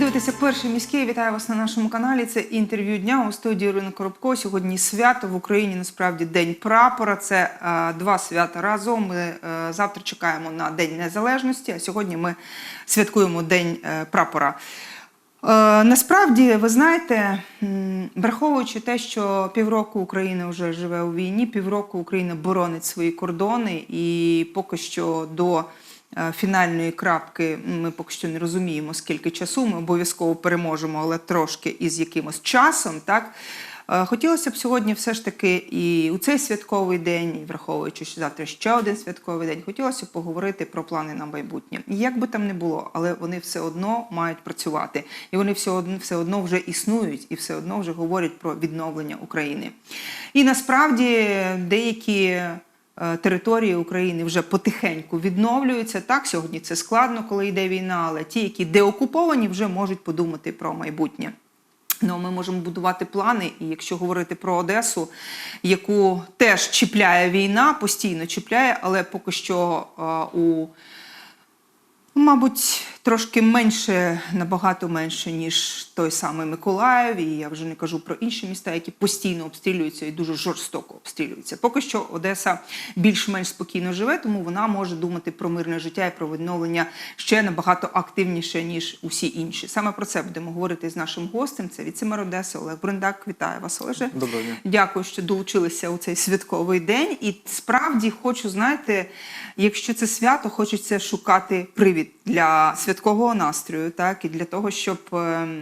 дивитеся перший міський. Вітаю вас на нашому каналі. Це інтерв'ю дня у студії Ірина Коробко. Сьогодні свято в Україні. Насправді день прапора. Це е, два свята разом. Ми е, завтра чекаємо на День Незалежності. А сьогодні ми святкуємо День е, прапора. Е, насправді, ви знаєте, враховуючи те, що півроку Україна вже живе у війні, півроку Україна боронить свої кордони, і поки що до фінальної крапки ми поки що не розуміємо, скільки часу. Ми обов'язково переможемо, але трошки із якимось часом. Так Е, хотілося б сьогодні, все ж таки, і у цей святковий день, і враховуючи, що завтра ще один святковий день, хотілося б поговорити про плани на майбутнє. Як би там не було, але вони все одно мають працювати, і вони все одно, все одно вже існують, і все одно вже говорять про відновлення України. І насправді деякі е, території України вже потихеньку відновлюються. Так, сьогодні це складно, коли йде війна, але ті, які деокуповані, вже можуть подумати про майбутнє. Ну, ми можемо будувати плани, і якщо говорити про Одесу, яку теж чіпляє війна, постійно чіпляє, але поки що е, у Мабуть, трошки менше, набагато менше, ніж той самий Миколаїв. І я вже не кажу про інші міста, які постійно обстрілюються і дуже жорстоко обстрілюються. Поки що Одеса більш-менш спокійно живе, тому вона може думати про мирне життя і про відновлення ще набагато активніше, ніж усі інші. Саме про це будемо говорити з нашим гостем. Це віцемер Одеси Олег Бриндак. Вітаю вас, Олеже. Доброго дня. Дякую, що долучилися у цей святковий день. І справді хочу, знаєте, якщо це свято, хочеться шукати привід для святкового настрою, так і для того, щоб ем,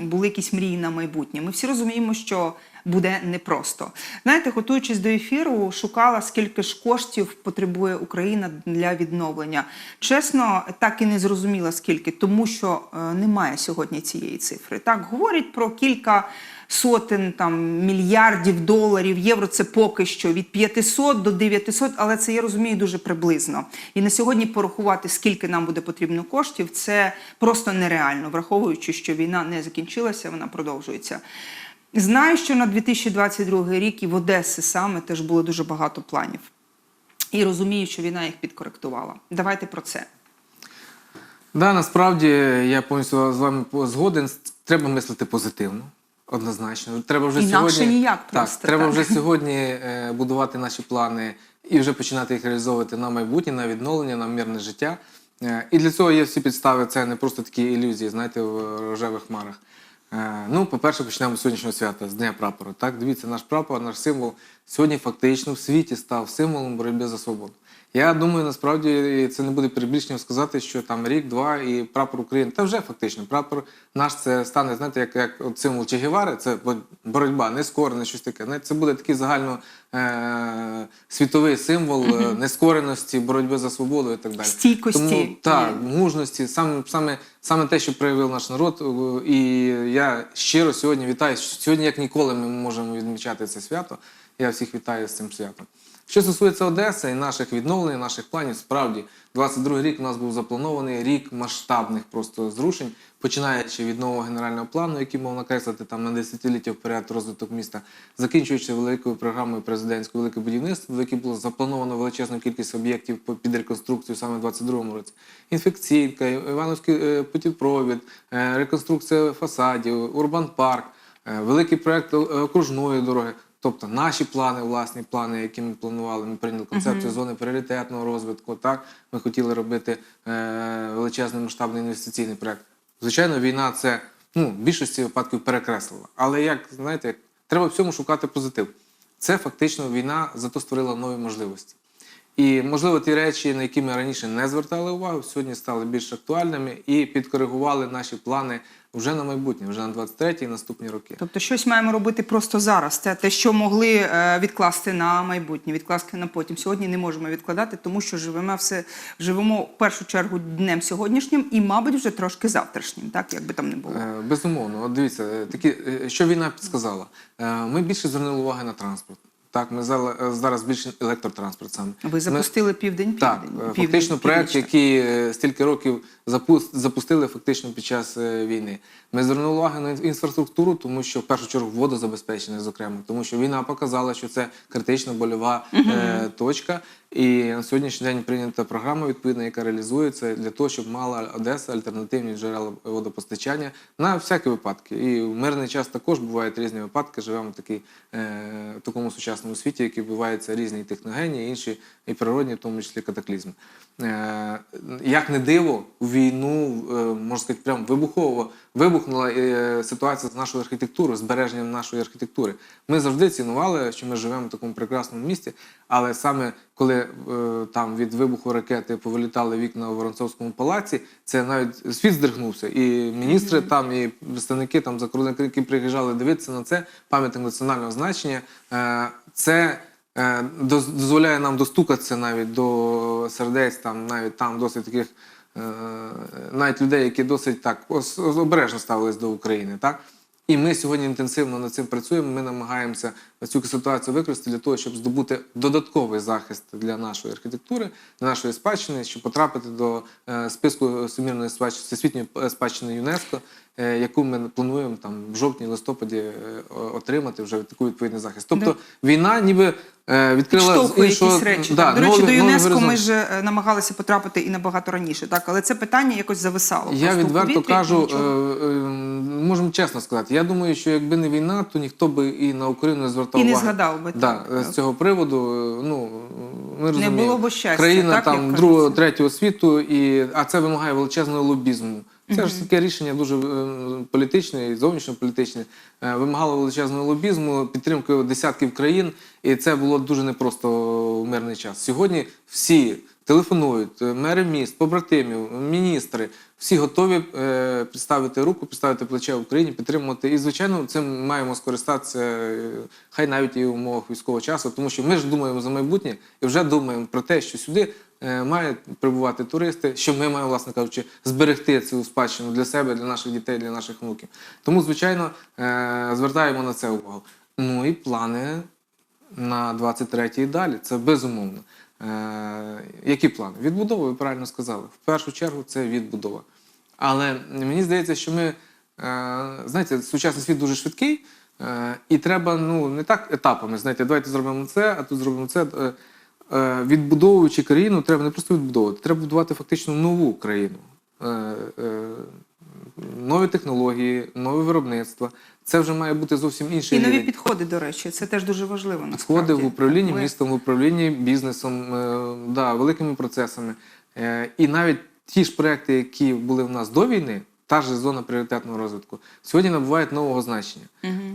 були якісь мрії на майбутнє. Ми всі розуміємо, що буде непросто. Знаєте, готуючись до ефіру, шукала, скільки ж коштів потребує Україна для відновлення. Чесно, так і не зрозуміла скільки, тому що е, немає сьогодні цієї цифри. Так говорять про кілька сотень там мільярдів доларів, євро це поки що від 500 до 900, але це я розумію дуже приблизно. І на сьогодні порахувати, скільки нам буде потрібно коштів, це просто нереально, враховуючи, що війна не закінчилася, вона продовжується. Знаю, що на 2022 рік і в Одесі саме теж було дуже багато планів. І розумію, що війна їх підкоректувала. Давайте про це. Да, насправді я повністю з вами згоден. Треба мислити позитивно, однозначно. Треба вже Інакше сьогодні ніяк так, треба так. вже сьогодні е, будувати наші плани і вже починати їх реалізовувати на майбутнє, на відновлення, на мирне життя. Е, і для цього є всі підстави. Це не просто такі ілюзії, знаєте, в рожевих хмарах. Е, Ну, по-перше, почнемо з сьогоднішнього свята, з Дня прапора. Так, дивіться, наш прапор, наш символ сьогодні фактично в світі став символом боротьби за свободу. Я думаю, насправді це не буде перебільшенням сказати, що там рік-два і прапор України. Та вже фактично прапор наш це стане, знаєте, як, як от символ Че Гевари, це бо- боротьба, нескорене, щось таке. Знаєте, це буде такий загально е- світовий символ е, нескореності, боротьби за свободу і так далі. Стійкості. Тому, так, мужності, саме, саме, саме те, що проявив наш народ. Е, І я щиро сьогодні вітаю. Сьогодні, як ніколи, ми можемо відмічати це свято. Я всіх вітаю з цим святом. Що стосується Одеси і наших відновлень, наших планів, справді, 22 рік у нас був запланований рік масштабних просто зрушень, починаючи від нового генерального плану, який мав накреслити там на десятиліття вперед розвиток міста, закінчуючи великою програмою президентського велике будівництво, в якій було заплановано величезну кількість об'єктів під реконструкцію саме в 22-му році. Інфекційка, Івановський е, путівпровід, е, реконструкція фасадів, урбан парк, е, великий проект окружної дороги. Тобто наші плани, власні плани, які ми планували, ми прийняли концепцію зони пріоритетного розвитку. Так, ми хотіли робити е, величезний масштабний інвестиційний проект. Звичайно, війна це ну, в більшості випадків перекреслила. Але як знаєте, як, треба в цьому шукати позитив. Це фактично війна зато створила нові можливості. І, можливо, ті речі, на які ми раніше не звертали увагу, сьогодні стали більш актуальними і підкоригували наші плани вже на майбутнє, вже на 23 і наступні роки. Тобто щось маємо робити просто зараз. Це те, що могли е, відкласти на майбутнє, відкласти на потім. Сьогодні не можемо відкладати, тому що живемо все живемо в першу чергу днем сьогоднішнім і, мабуть, вже трошки завтрашнім, так як би там не було. Е, Безумовно, от дивіться, е, такі, що війна підсказала? Ми більше звернули уваги на транспорт. Так, ми е, зараз більше електротранспорт саме. Ви запустили південь південь. Так, е, південь, фактично проект, який е, стільки років запус- запустили фактично під час війни. Ми звернули увагу на інфраструктуру, тому що в першу чергу водозабезпечення, зокрема, тому що війна показала, що це критична больова точка. І на сьогоднішній день прийнята програма відповідна, яка реалізується для того, щоб мала Одеса альтернативні джерела водопостачання на всякі випадки. І в мирний час також бувають різні випадки. Живемо в, такій, е, в такому сучасному світі, який відбуваються різні і інші і природні, в тому числі катаклізми. Е, як не диво, у війну, е, можна сказати, прям вибухово вибухнула ситуація з нашою архітектурою, збереженням нашої архітектури. Ми завжди цінували, що ми живемо в такому прекрасному місті, але саме коли е, там від вибуху ракети повилітали вікна у Воронцовському палаці, це навіть світ здригнувся. І міністри там, і представники там закордонних, які приїжджали дивитися на це, пам'ятник національного значення. е, Це е, дозволяє нам достукатися навіть до сердець, там навіть там досить таких навіть людей, які досить так обережно ставились до України. Так? І ми сьогодні інтенсивно над цим працюємо. Ми намагаємося цю ситуацію використати для того, щоб здобути додатковий захист для нашої архітектури, для нашої спадщини, щоб потрапити до е, списку всесвітньої е, спадщини ЮНЕСКо, яку ми плануємо там в жовтні-листопаді е, отримати вже таку відповідний захист. Тобто війна ніби е, відкрила іншого якісь речі. да, так. До речі, новий- до ЮНЕСКо ми ж е, намагалися потрапити і набагато раніше, так але це питання якось зависало. Я просто відверто кажу, е, е, можемо чесно сказати. Я думаю, що якби не війна, то ніхто би і на Україну не звертав І не уваги. згадав би, да, так, е, з цього приводу. е, Ну ми розуміємо, було б щастя, країна так, там другого, третього світу, і а це вимагає величезного лобізму. Це ж таке рішення дуже е, політичне і зовнішньополітичне. Е, Вимагало величезного лобізму, підтримки десятків країн, і це було дуже непросто в мирний час. Сьогодні всі телефонують, е, мери міст, побратимів, міністри, всі готові підставити руку, підставити плече Україні, підтримувати. І, звичайно, цим маємо скористатися, хай навіть і в умовах військового часу, тому що ми ж думаємо за майбутнє і вже думаємо про те, що сюди мають прибувати туристи, що ми маємо, власне кажучи, зберегти цю спадщину для себе, для наших дітей, для наших внуків. Тому, звичайно, е, звертаємо на це увагу. Ну і плани на 23-й і далі. Це безумовно. Е, які плани? Відбудова, ви правильно сказали. В першу чергу це відбудова. Але мені здається, що ми, е, знаєте, сучасний світ дуже швидкий, е, і треба ну, не так етапами, знаєте, давайте зробимо це, а тут зробимо це. Е, відбудовуючи країну, треба не просто відбудовувати, треба будувати фактично нову країну. Е, е, нові технології, нове виробництво. Це вже має бути зовсім інший І нові рівень. підходи, до речі, це теж дуже важливо. Підходи насправді. в управлінні Ми- містом, в управлінні бізнесом, да, великими процесами. І навіть ті ж проекти, які були в нас до війни, та ж зона пріоритетного розвитку, сьогодні набувають нового значення.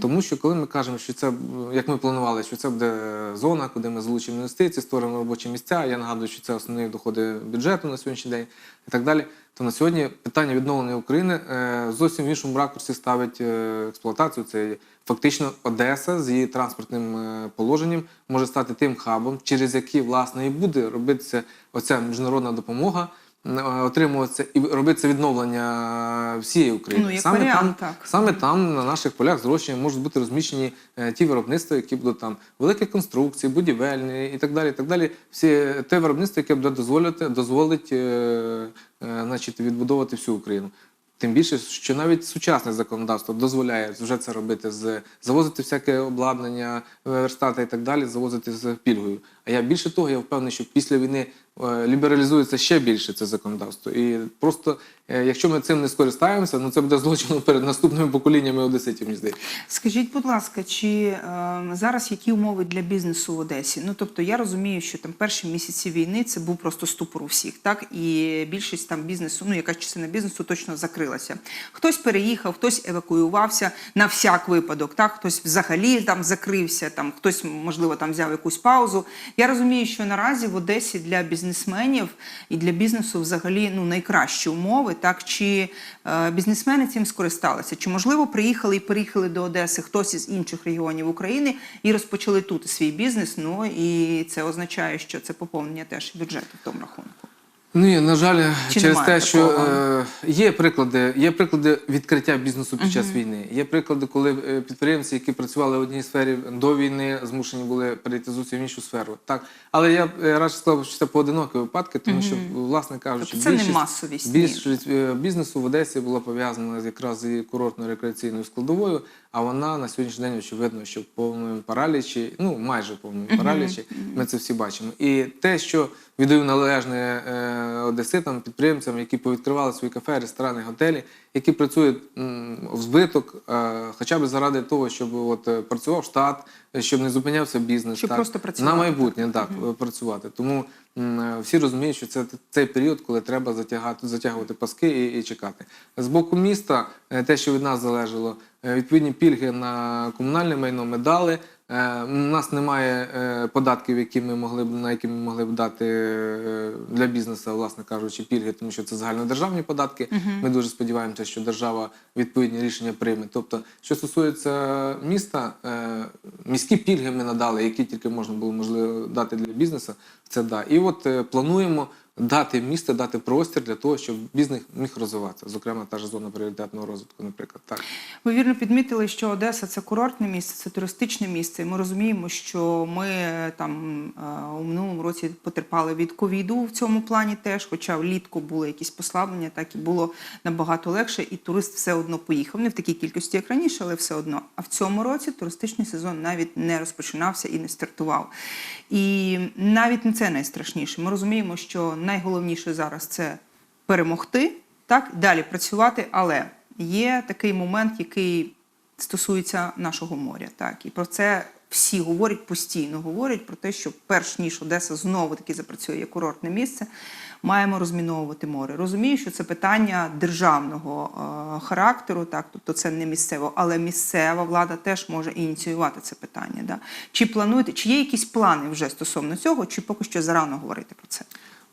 Тому що коли ми кажемо, що це, як ми планували, що це буде зона, куди ми залучимо інвестиції, створимо робочі місця. Я нагадую, що це основні доходи бюджету на сьогоднішній день і так далі. То на сьогодні питання відновлення України е, зовсім в іншому ракурсі ставить е, експлуатацію. Це фактично Одеса з її транспортним е, положенням може стати тим хабом, через який власне і буде робитися оця міжнародна допомога. Е, Отримуватися і робиться відновлення всієї України. Ну, як саме варіант, там, так. саме там на наших полях зрощення можуть бути розміщені е, ті виробництва, які будуть там великі конструкції, будівельні і так далі. І так далі. Всі те виробництво, яке буде дозволити, дозволить е, е, значить, відбудовувати всю Україну. Тим більше, що навіть сучасне законодавство дозволяє вже це робити з завозити всяке обладнання, верстати і так далі, завозити з пільгою. Я більше того, я впевнений, що після війни е, лібералізується ще більше це законодавство. І просто, е, якщо ми цим не скористаємося, ну це буде злочином перед наступними поколіннями одеситів, мені здається. Скажіть, будь ласка, чи е, зараз які умови для бізнесу в Одесі? Ну тобто я розумію, що там перші місяці війни це був просто ступор у всіх, так і більшість там бізнесу, ну якась частина бізнесу точно закрилася. Хтось переїхав, хтось евакуювався на всяк випадок, так хтось взагалі там закрився, там хтось можливо там взяв якусь паузу. Я розумію, що наразі в Одесі для бізнесменів і для бізнесу взагалі ну найкращі умови. Так чи е, бізнесмени цим скористалися? Чи можливо приїхали і переїхали до Одеси хтось із інших регіонів України і розпочали тут свій бізнес? Ну і це означає, що це поповнення теж бюджету в тому рахунку. Ні, на жаль, Чи через те, що е, є приклади, є приклади відкриття бізнесу під час війни. Є приклади, коли е, підприємці, які працювали в одній сфері до війни, змушені були перейти зовсім в іншу сферу. Так, але я е, радше сказав, що це поодинокі випадки, тому що, власне кажучи, Тобто це не масовість, більшість е, бізнесу в Одесі була пов'язана якраз з курортно-рекреаційною складовою. А вона на сьогоднішній день очевидно, що в повному паралічі, ну майже в повному паралічі. Ми це всі бачимо. І те, що віддаю належне е, одеситам, підприємцям, які повідкривали свої кафе, ресторани, готелі, які працюють в збиток, е, хоча б заради того, щоб от е, працював штат, щоб не зупинявся бізнес, Щоб так, просто працювати, на майбутнє, так, працювати. Тому всі розуміють, що це цей період, коли треба затягати, затягувати паски і, і чекати. З боку міста, е, те, що від нас залежало, е, відповідні пільги на комунальне майно ми дали. Е, У нас немає е, податків, які ми могли б на які ми могли б дати е, для бізнесу, власне кажучи, пільги, тому що це загальнодержавні податки. Ми дуже сподіваємося, що держава відповідні рішення прийме. Тобто, що стосується міста, міські пільги ми надали, які тільки можна було можливо дати для бізнесу. Це да. І от плануємо дати місце, дати простір для того, щоб бізнес міг розвиватися. Зокрема, та ж зона пріоритетного розвитку, наприклад. Так. Ви вірно підмітили, що Одеса це курортне місце, це туристичне місце. Ми розуміємо, що ми е, там е, у минулому році потерпали від ковіду в цьому плані теж, хоча влітку були якісь послаблення, так і було набагато легше, і турист все одно поїхав. Не в такій кількості, як раніше, але все одно. А в цьому році туристичний сезон навіть не розпочинався і не стартував. І навіть не це найстрашніше. Ми розуміємо, що найголовніше зараз це перемогти, так далі працювати, але є такий момент, який стосується нашого моря. Так і про це всі говорять постійно. Говорять про те, що перш ніж Одеса знову таки запрацює як курортне місце, маємо розміновувати море. Розумію, що це питання державного е, характеру, так тобто це не місцево, але місцева влада теж може ініціювати це питання. Да? Чи плануєте, чи є якісь плани вже стосовно цього, чи поки що зарано говорити про це?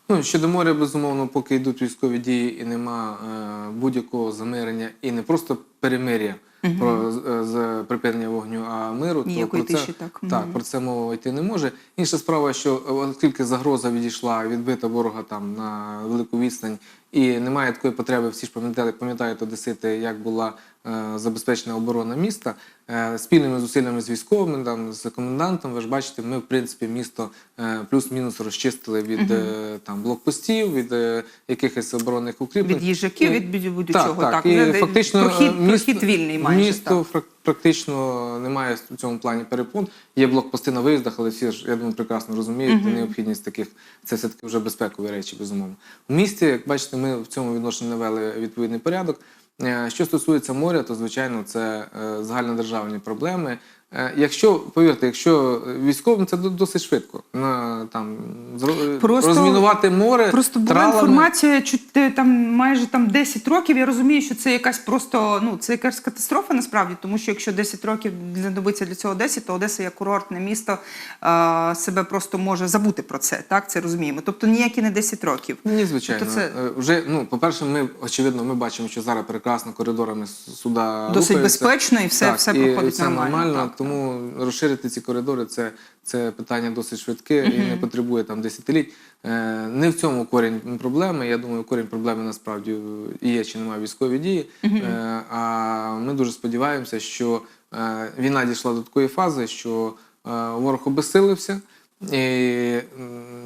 Ну, щодо моря, безумовно, поки йдуть військові дії і нема е, будь-якого замирення, і не просто перемир'я про з, з припинення вогню, а миру, Ніякої про це, тиші, так. так, угу. про це мова йти не може. Інша справа, що е, оскільки загроза відійшла, відбита ворога там на велику відстань, і немає такої потреби, всі ж пам'ятали, пам'ятають одесити, як була е, забезпечена оборона міста. Е, спільними зусиллями з військовими, там, з комендантом, ви ж бачите, ми в принципі місто е, плюс-мінус розчистили від е, там, блокпостів, від е, якихось оборонних укріплень. Від їжаків, від будь- будь-чого. Так, Так, так. І вже фактично прохід- е, місто, прохід вільний майже, Місто фрак- практично немає в цьому плані перепон. Є блокпости на виїздах, але всі ж, я думаю, прекрасно розуміють необхідність таких. Це все-таки вже безпекові речі, безумовно. в місті, як бачите, ми в цьому відношенні навели відповідний порядок. Е, Що стосується моря, то звичайно це е, загальнодержавні проблеми. Е, Якщо повірте, якщо військовим це до- досить швидко на там зро- Просто- розмінувати море, Просто була тралами. інформація, чути там майже там 10 років. Я розумію, що це якась просто ну це якась катастрофа насправді, тому що якщо 10 років знадобиться для цього Одесі, то Одеса як курортне місто а, себе просто може забути про це. Так, це розуміємо. Тобто ніякі не 10 років. Ні, звичайно. Тобто це- Е, Вже ну, по-перше, ми очевидно, ми бачимо, що зараз прекрасно коридорами суда Досить рухаються. безпечно і все, Так, все і проходить це нормально. так. Тому розширити ці коридори це, це питання досить швидке і не потребує там десятиліть. Е, Не в цьому корінь проблеми. Я думаю, корінь проблеми насправді і є чи немає військові дії. Е, А ми дуже сподіваємося, що е, війна дійшла до такої фази, що е, ворог обезсилився.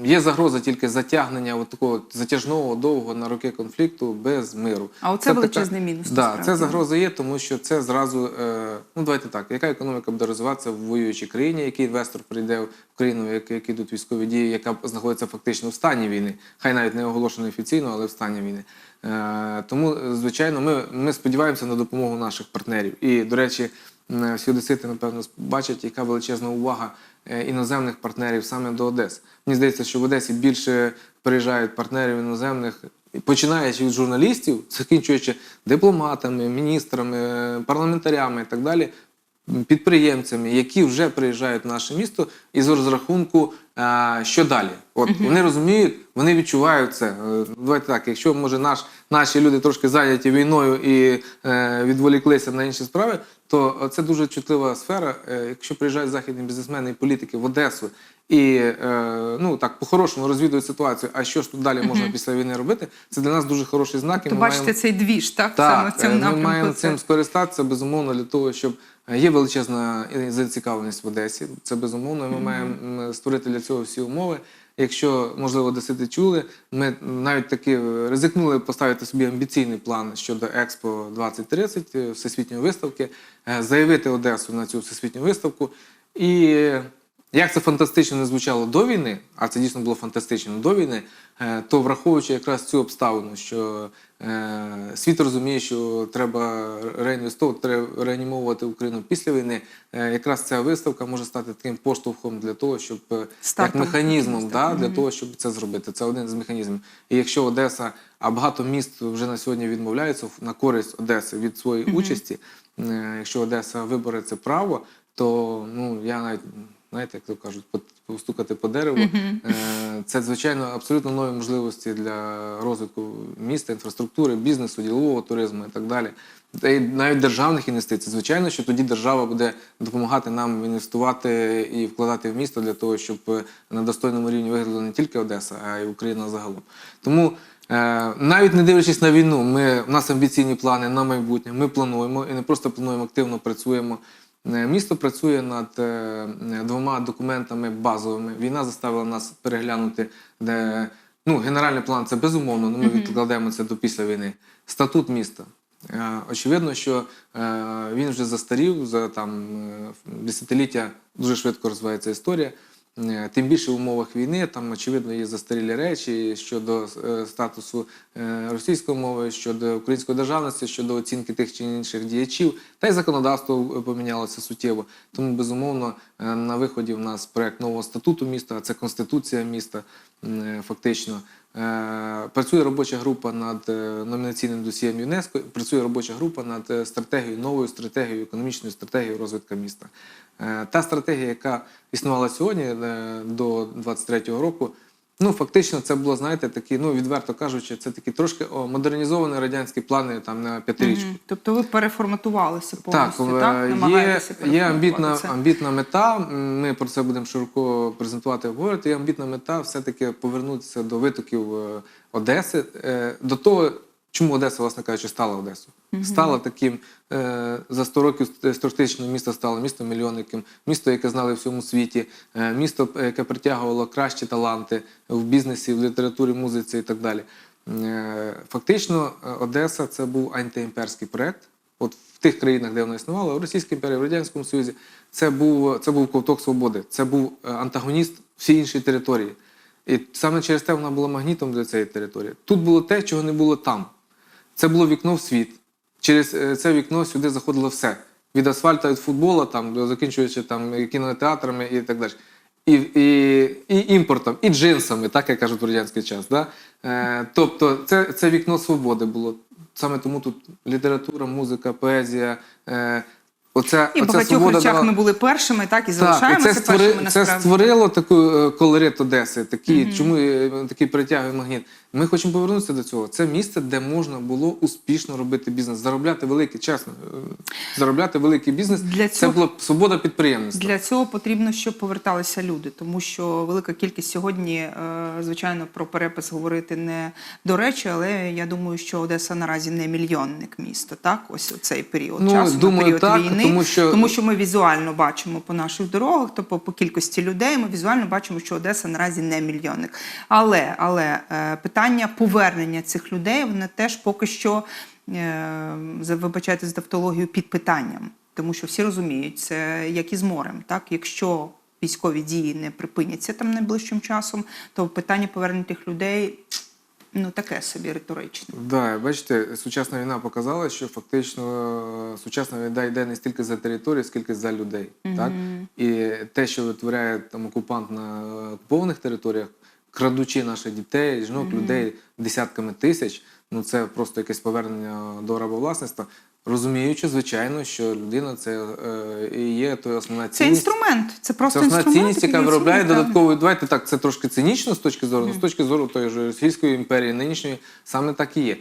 Є загроза тільки затягнення от такого затяжного довго на роки конфлікту без миру. А оце Це величезний мінус, Да, це загроза є, тому що це зразу, е, ну давайте так, яка економіка буде розвиватися в воюючій країні, який інвестор прийде в країну, як, які йдуть військові дії, яка знаходиться фактично в стані війни, хай навіть не оголошено офіційно, але в стані війни. Е, тому, звичайно, ми, ми сподіваємося на допомогу наших партнерів. І, до речі, м, всі одесити, напевно, бачать, яка величезна увага е, іноземних партнерів саме до Одеси. Мені здається, що в Одесі більше приїжджають партнерів іноземних, починаючи від журналістів, закінчуючи дипломатами, міністрами, парламентарями і так далі, підприємцями, які вже приїжджають в наше місто із розрахунку, е, що далі. От вони розуміють, вони відчувають це. Е, Давайте так, якщо може наш, наші люди трошки зайняті війною і е, відволіклися на інші справи, то це дуже чутлива сфера. Е, якщо приїжджають західні бізнесмени і політики в Одесу і е, ну так по-хорошому розвідують ситуацію, а що ж тут далі можна після війни робити, це для нас дуже хороший знак. і То ми бачите маємо- цей двіж, так, саме в цьому е, ми маємо цим скористатися безумовно для того, щоб є величезна е, зацікавленість в Одесі. Це безумовно. Ми маємо створити для цього всі умови. Якщо можливо досити чули, ми навіть таки ризикнули поставити собі амбіційний план щодо Експо 2030 е, всесвітньої виставки, е, заявити Одесу на цю всесвітню виставку. І е, як це фантастично не звучало до війни, а це дійсно було фантастично до війни, е, то враховуючи якраз цю обставину, що е, світ розуміє, що треба реінвестовувати, треба реанімовувати Україну після війни, е, якраз ця виставка може стати таким поштовхом для того, щоб е, як механізмом да, для того, щоб це зробити. Це один з механізмів. І якщо Одеса, а багато міст вже на сьогодні відмовляються на користь Одеси від своєї участі, якщо Одеса вибере це право, то ну я навіть. Знаєте, як то кажуть, постукати по дереву. Е, Це, звичайно, абсолютно нові можливості для розвитку міста, інфраструктури, бізнесу, ділового туризму і так далі. Та й навіть державних інвестицій. Звичайно, що тоді держава буде допомагати нам інвестувати і вкладати в місто для того, щоб на достойному рівні виглядала не тільки Одеса, а й Україна загалом. Тому е, навіть не дивлячись на війну, ми, у нас амбіційні плани на майбутнє. Ми плануємо і не просто плануємо, активно працюємо. Е, Місто працює над е, двома документами базовими. Війна заставила нас переглянути, де ну, генеральний план це безумовно, але ми відкладаємо це до після війни. Статут міста. Е, Очевидно, що він вже застарів за там десятиліття дуже швидко розвивається історія. Е, Тим більше в умовах війни там очевидно є застарілі речі щодо е, статусу е, російської мови, щодо української державності, щодо оцінки тих чи інших діячів, та й законодавство помінялося суттєво. Тому безумовно на виході в нас проект нового статуту міста, а це конституція міста, фактично. Е, Працює робоча група над е, номінаційним досієм ЮНЕСКО. Працює робоча група над е, стратегією, новою стратегією, економічною стратегією розвитку міста. Е, Та стратегія, яка існувала сьогодні е, до 23-го року, ну фактично це було, знаєте, такі, ну відверто кажучи, це такі трошки о, модернізовані радянські плани там на п'ятирічку. Угу. Тобто ви переформатувалися повністю, так? так? є, Намагаєтеся є амбітна, переформатувати це? амбітна мета. Ми про це будемо широко презентувати і обговорювати. Є амбітна мета все-таки повернутися до витоків е, Одеси, е, до того, чому Одеса, власне кажучи, стала Одесою. Стала таким е, за 100 років туристичного міста стало місто мільйонником, місто, яке знали в всьому світі, е, місто, е, яке притягувало кращі таланти в бізнесі, в літературі, музиці і так далі. Е, Фактично, е, Одеса це був антиімперський проект. От в тих країнах, де вона існувала, в Російській імперії, в Радянському Союзі, це був, це був ковток свободи, це був е, антагоніст всій іншій території. І саме через те вона була магнітом для цієї території. Тут було те, чого не було там. Це було вікно в світ. Через е, це вікно сюди заходило все. Від асфальта, від футболу, там, закінчуючи там, кінотеатрами і так далі. І, і, і імпортом, і джинсами, так як кажуть в радянський час. Да? Е, тобто це, це вікно свободи було. Саме тому тут література, музика, поезія. Е, оця, І в багатьох речах дала- ми були першими, так, і так, і залишаємося це, створи, першими це створило таку е, колорит Одеси, такий, чому е, такий притягує магніт. Ми хочемо повернутися до цього. Це місце, де можна було успішно робити бізнес, заробляти великий, чесно, е, заробляти великий бізнес. Для Це цього- була свобода підприємництва. Для цього потрібно, щоб поверталися люди, тому що велика кількість сьогодні, звичайно, про перепис говорити не до речі, але я думаю, що Одеса наразі не мільйонник міста. Так, ось у цей період Ну, часу, думаю, період так, війни, тому що- тому що ми візуально бачимо по наших дорогах, тобто по кількості людей, ми візуально бачимо, що Одеса наразі не мільйонник. Але, але е, питання повернення цих людей, воно теж поки що е, вибачайте за тавтологію під питанням. Тому що всі розуміють, це як і з морем. Так? Якщо військові дії не припиняться там найближчим часом, то питання повернення тих людей ну таке собі риторичне. Да, бачите, сучасна війна показала, що фактично е, сучасна війна йде не стільки за територію, скільки за людей. Так? І те, що витворяє там окупант на е, окупованих територіях, крадучи наших дітей, жінок, людей десятками тисяч, ну це просто якесь повернення до рабовласництва. Розуміючи, звичайно, що людина це е, є той основна Це інструмент, це просто Це основна інструмент. цінність, яка виробляє додаткову. Давайте так, це трошки цинічно з точки зору, але з точки зору тої ж Російської імперії, нинішньої, саме так і є.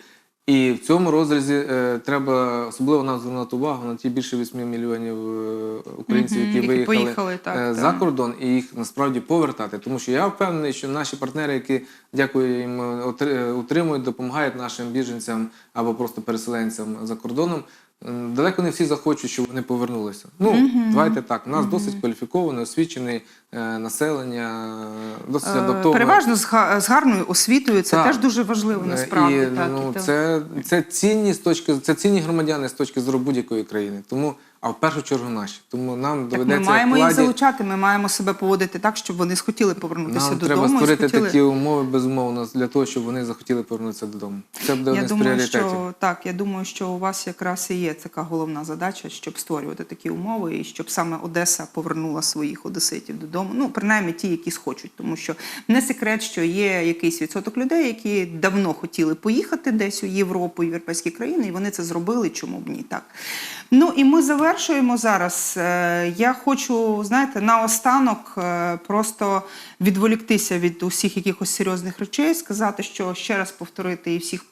І в цьому розрізі е, треба особливо нам звернути увагу на ті більше 8 мільйонів е, українців, які, які виїхали поїхали, так, е, за кордон, і їх насправді повертати. Тому що я впевнений, що наші партнери, які дякую їм, отримують, е, утримують, допомагають нашим біженцям або просто переселенцям за кордоном. М, далеко не всі захочуть, щоб вони повернулися. Ну, давайте так. У нас досить кваліфіковане, освічене е, населення, е, досить Е, адаптоване. Переважно з, га- з гарною освітою. Це Так. теж дуже важливо Е, насправді. І, так, ну, і це, це цінні з точки це цінні громадяни з точки зору будь-якої країни. Тому, а в першу чергу наші. Тому нам Так ми доведеться маємо їх залучати, ми маємо себе поводити так, щоб вони схотіли повернутися Нам додому. треба створити схотіли... такі умови безумовно для того, щоб вони захотіли повернутися додому. Це буде один з пріоритетів. що так, я думаю, що у вас якраз і є така головна задача, щоб створювати такі умови, і щоб саме Одеса повернула своїх одеситів додому. Ну, принаймні ті, які схочуть, тому що не секрет, що є якийсь відсоток людей, які давно хотіли поїхати десь у Європу, європейські країни, і вони це зробили. Чому б ні? Так. Ну і ми завершуємо зараз. Е, Я хочу, знаєте, наостанок е, просто відволіктися від усіх якихось серйозних речей, сказати, що ще раз повторити і всіх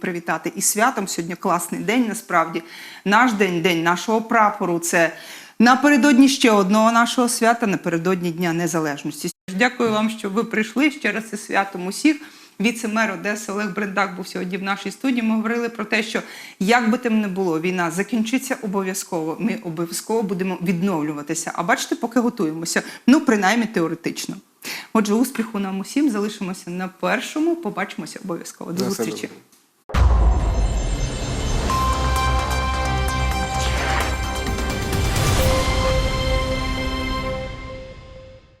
привітати і святом. Сьогодні класний день. Насправді, наш день, день нашого прапору. Це напередодні ще одного нашого свята, напередодні Дня Незалежності. Дякую вам, що ви прийшли ще раз із святом усіх. Віце-мер Одеси Олег Брендак був сьогодні в нашій студії. Ми говорили про те, що як би там не було, війна закінчиться обов'язково. Ми обов'язково будемо відновлюватися. А бачите, поки готуємося. Ну, принаймні теоретично. Отже, успіху нам усім. Залишимося на першому. Побачимося обов'язково. До зустрічі.